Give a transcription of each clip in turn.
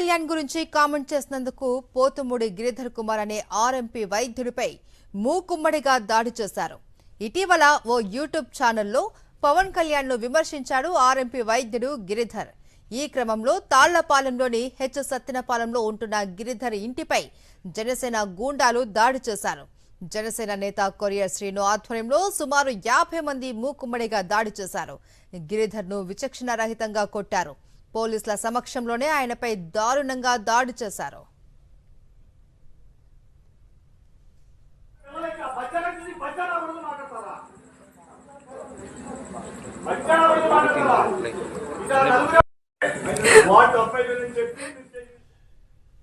కళ్యాణ్ గురించి కామెంట్ చేసినందుకు పోతుముడి గిరిధర్ కుమార్ అనే ఆర్ఎంపీ వైద్యుడిపై మూకుమ్మడిగా దాడి చేశారు. ఇటీవల ఓ యూట్యూబ్ ఛానల్లో పవన్ కళ్యాణ్ను విమర్శించాడు ఆర్ఎంపీ వైద్యుడు గిరిధర్. ఈ క్రమంలో తాళ్ళపాలెంలోని హెచ్ సత్యనపాలెంలో ఉంటున్న గిరిధర్ ఇంటిపై జనసేన గూండాలు దాడి చేశారు. జనసేన నేత కొరియర్ శ్రీను ఆధ్వర్యంలో సుమారు యాభై మంది మూకుమ్మడిగా దాడి చేశారు. గిరిధర్ను విచక్షణారహితంగా విచక్షణ రహితంగా కొట్టారు. పోలీసుల సమక్షంలోనే ఆయనపై దారుణంగా దాడి చేశారు.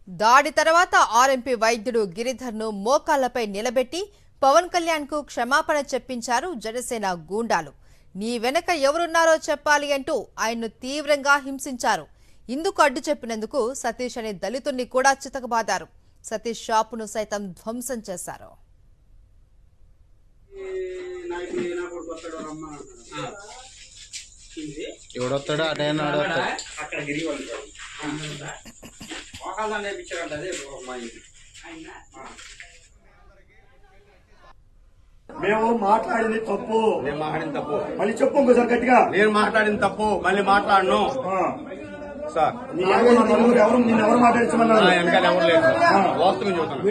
దాడి తర్వాత ఆర్ఎంపీ వైద్యుడు గిరిధర్ను మోకాళ్ళపై నిలబెట్టి పవన్ కళ్యాణ్కు క్షమాపణ చెప్పించారు జనసేన గూండాలు. నీ వెనక ఎవరున్నారో చెప్పాలి అంటూ ఆయన్ను తీవ్రంగా హింసించారు. ఇందుకు అడ్డు చెప్పినందుకు సతీష్ అనే దళితుణ్ణి కూడా చితకబాదారు. సతీష్ షాపును సైతం ధ్వంసం చేశారు. ఎవడొస్తాడో అటైనా ఆడొస్తాడు అక్కడ గిరి వాళ్ళు మోకాళ్ళ నేర్పించారంట అదే? మా ఇది మేము మాట్లాడింది తప్పు. నేను మాట్లాడిన తప్పు. మళ్ళీ చెప్పు ఇంకోసారి గట్టిగా. నేను మాట్లాడిన తప్పు. మళ్ళీ మాట్లాడను. సార్. ఎవరు ఎవరు నా వెనకాల లేదు సార్. వాస్తవం చెబుతాను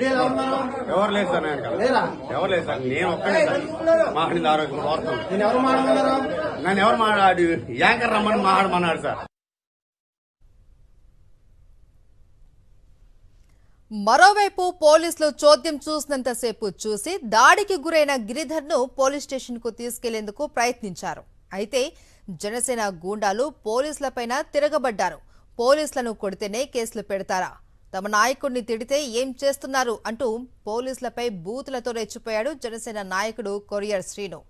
ఎవరు లేదు సార్ నా వెనకాల. ఎవరు లేదు సార్. నేను ఒక్కనే సార్. మాట్లాడింది ఆరోగ్యం వాస్తవం. నన్ను ఎవరు మాట్లాడు యాంకర్ రమ్మని మాట్లాడమన్నాడు సార్. మరోవైపు పోలీసులు చోద్యం చూసినంతసేపు చూసి దాడికి గురైన గిరిధర్ను పోలీస్ స్టేషన్కు తీసుకెళ్ళేందుకు ప్రయత్నించారు. అయితే జనసేన గూండాలు పోలీసులపైన తిరగబడ్డారు. పోలీసులను కొడితేనే కేసులు పెడతారా? తమ నాయకుడిని తిడితే ఏం చేస్తున్నారు అంటూ పోలీసులపై బూతులతో రెచ్చిపోయాడు జనసేన నాయకుడు కొరియర్ శ్రీను.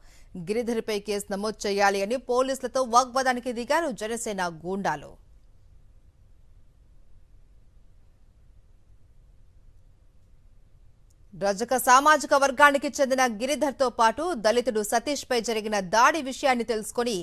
గిరిధర్పై కేసు నమోదు చేయాలి అని పోలీసులతో వాగ్వాదానికి దిగారు జనసేన గూండాలు. రజక సామాజిక వర్గానికి చెందిన గిరిధర్తో పాటు దళితుడు సతీష్పై జరిగిన దాడి విషయాన్ని తెలుసుకుని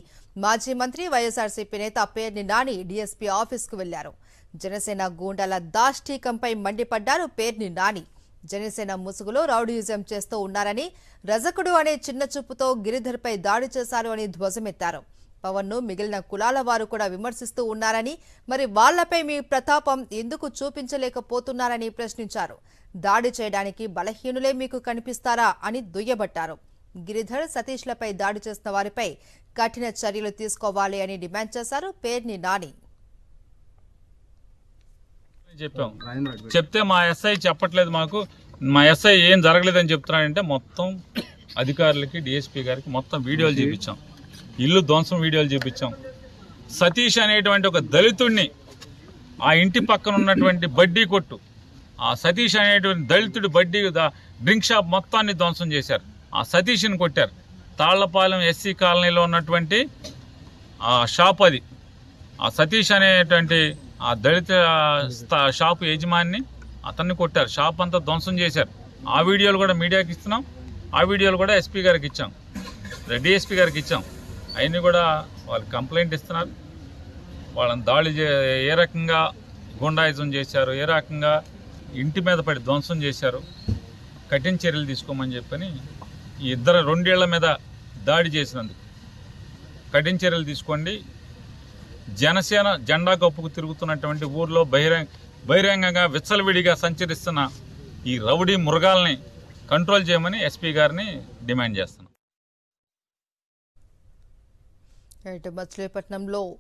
మాజీ మంత్రి వైఎస్ఆర్సీపీ నేత పేర్ని నాని డీఎస్పీ ఆఫీస్కు వెళ్ళారు. జనసేన గూండాల దాష్టీకంపై మండిపడ్డారు పేర్ని నాని. జనసేన ముసుగులో రౌడీయిజం చేస్తూ ఉన్నారని రజకుడు అనే చిన్న చూపుతో గిరిధర్పై దాడి చేశారు అని ధ్వజమెత్తారు. పవన్ను మిగిలిన కులాల వారు కూడా విమర్శిస్తూ ఉన్నారని మరి వాళ్ళపై మీ ప్రతాపం ఎందుకు చూపించలేకపోతున్నారని ప్రశ్నించారు. దాడి చేయడానికి బలహీనులే మీకు కనిపిస్తారా అని దుయ్యబట్టారు. గిరిధర్ సతీష్లపై దాడి చేసిన వారిపై కఠిన చర్యలు తీసుకోవాలి అని డిమాండ్ చేశారు. పేర్ని నాని. చెప్పాం. చెప్తే మా ఎస్ఐ చెప్పట్లేదు మాకు. మా ఎస్ఐ ఏం జరగలేదని చెప్తున్నాడంటే మొత్తం అధికారులకి డిఎస్పీ గారికి మొత్తం వీడియోలు చూపించాం. ఇల్లు ధ్వంసం వీడియోలు చూపించాం. సతీష్ అనేటువంటి ఒక దళితుడిని ఆ ఇంటి పక్కన ఉన్నటువంటి బడ్డీ కొట్టు ఆ సతీష్ అనేటువంటి దళితుడి బడ్డీ డ్రింక్ షాప్ మొత్తాన్ని ధ్వంసం చేశారు. ఆ సతీష్ని కొట్టారు. తాళ్ళపాలెం ఎస్సీ కాలనీలో ఉన్నటువంటి ఆ షాప్ అది. ఆ సతీష్ అనేటువంటి ఆ దళిత షాప్ యజమాని అతన్ని కొట్టారు. షాప్ అంతా ధ్వంసం చేశారు. ఆ వీడియోలు కూడా మీడియాకి ఇస్తున్నాం. ఆ వీడియోలు కూడా ఎస్పీ గారికి ఇచ్చాం. డిఎస్పీ గారికి ఇచ్చాం. అవన్నీ కూడా వాళ్ళు కంప్లైంట్ ఇస్తున్నారు. వాళ్ళని దాడి ఏ రకంగా గుండాయిజం చేశారు ఏ రకంగా ఇంటి మీద పడి ధ్వంసం చేశారు. కఠిన చర్యలు తీసుకోమని చెప్పని ఈ ఇద్దరు రెండేళ్ళ మీద దాడి చేసినందుకు. కఠిన చర్యలు తీసుకోండి. జనసేన జెండా కప్పుకు తిరుగుతున్నటువంటి ఊర్లో బహిరంగ బహిరంగంగా విచ్చలవిడిగా సంచరిస్తున్న ఈ రౌడీ మృగాల్ని కంట్రోల్ చేయమని ఎస్పీ గారిని డిమాండ్ చేస్తున్నాం. మచిలీపట్నంలో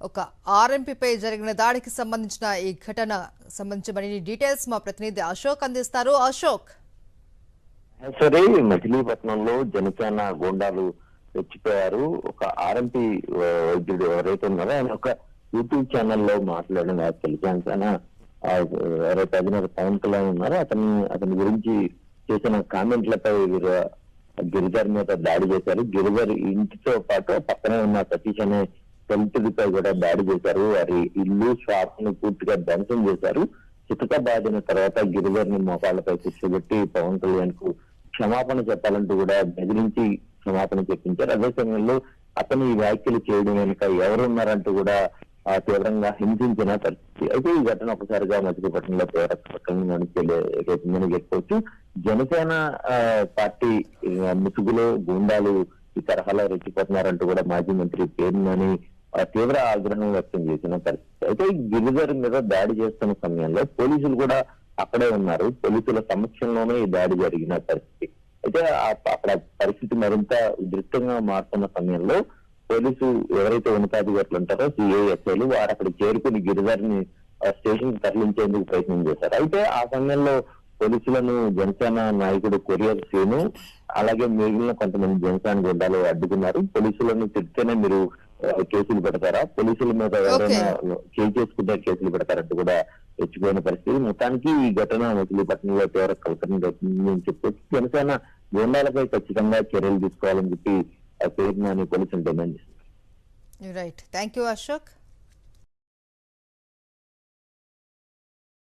ఒక ఆర్ఎంపీపై జరిగిన దాడికి సంబంధించిన ఈ ఘటన సంబంధించి మరిన్ని డీటెయిల్స్ మా ప్రతినిధి అశోక్ అందిస్తారు. అశోక్. సరే మచిలీపట్నంలో జనసేన గోండాలు తెచ్చిపోయారు. ఒక ఆర్ఎంపీ వైద్యుడు ఎవరైతే ఉన్నారో ఆయన ఒక యూట్యూబ్ ఛానల్లో మాట్లాడిన వ్యాఖ్యలు జనసేన ఆ, ఎవరైతే అధినేత పవన్ కళ్యాణ్ ఉన్నారో అతని అతని గురించి చేసిన కామెంట్లపై వీరు గిరిజర్ మీద దాడి చేశారు. గిరిజర్ ఇంటితో పాటు పక్కనే ఉన్న సతీష్ అనే దళితుడిపై కూడా దాడి చేశారు. వారి ఇల్లు షాప్ పూర్తిగా ధ్వంసం చేశారు. చితక బాధిన తర్వాత గిరిధర్ని మోకాళ్ళపై కూర్చోబెట్టి పవన్ కళ్యాణ్కు క్షమాపణ చెప్పాలంటూ కూడా బెదిరించి క్షమాపణ చెప్పించారు. అదే సమయంలో అతను ఈ వ్యాఖ్యలు చేయడం వెనుక ఎవరున్నారంటూ కూడా ఆ, తీవ్రంగా హింసించిన పరిస్థితి. అయితే ఈ ఘటన ఒకసారిగా మచిలీపట్నంలో తీవ్రంగా రేపిందని చెప్పుకోవచ్చు. జనసేన ఆ, పార్టీ ముసుగులో గుండాలు ఈ తరహాలో రెచ్చిపోతున్నారంటూ కూడా మాజీ మంత్రి పేరునని తీవ్ర ఆగ్రహం వ్యక్తం చేసిన పరిస్థితి. అయితే ఈ గిరిధర్ మీద దాడి చేస్తున్న సమయంలో పోలీసులు కూడా అక్కడే ఉన్నారు. పోలీసుల సమక్షంలోనే ఈ దాడి జరిగిన పరిస్థితి. అయితే అక్కడ పరిస్థితి మరింత ఉధృతంగా మారుతున్న సమయంలో పోలీసు ఎవరైతే ఉన్నతాధికారులు ఉంటారో సిఐఎస్ఐలు వారు అక్కడ చేరుకుని గిరిధర్ని స్టేషన్కి తరలించేందుకు ప్రయత్నం చేశారు. అయితే ఆ సమయంలో పోలీసులను జనసేన నాయకుడు కొరియర్ శ్రీను అలాగే మిగిలిన కొంతమంది జనసేన గుండాలు అడ్డుకున్నారు. పోలీసులను తిడితేనే మీరు కేసులు పెడతారా? పోలీసుల మీద ఎవరైనా చేయి చేసుకుంటే కేసులు పెడతారంటూ కూడా రెచ్చిపోయిన పరిస్థితి. మొత్తానికి ఈ ఘటన మచిలీపట్నంలో తీవ్ర కలకరం అని చెప్పొచ్చు జనసేన గుండాలపై ఖచ్చితంగా చర్యలు తీసుకోవాలని చెప్పి ఆ పేరుని పోలీసులు డిమాండ్ చేస్తున్నారు. Right thank you Ashok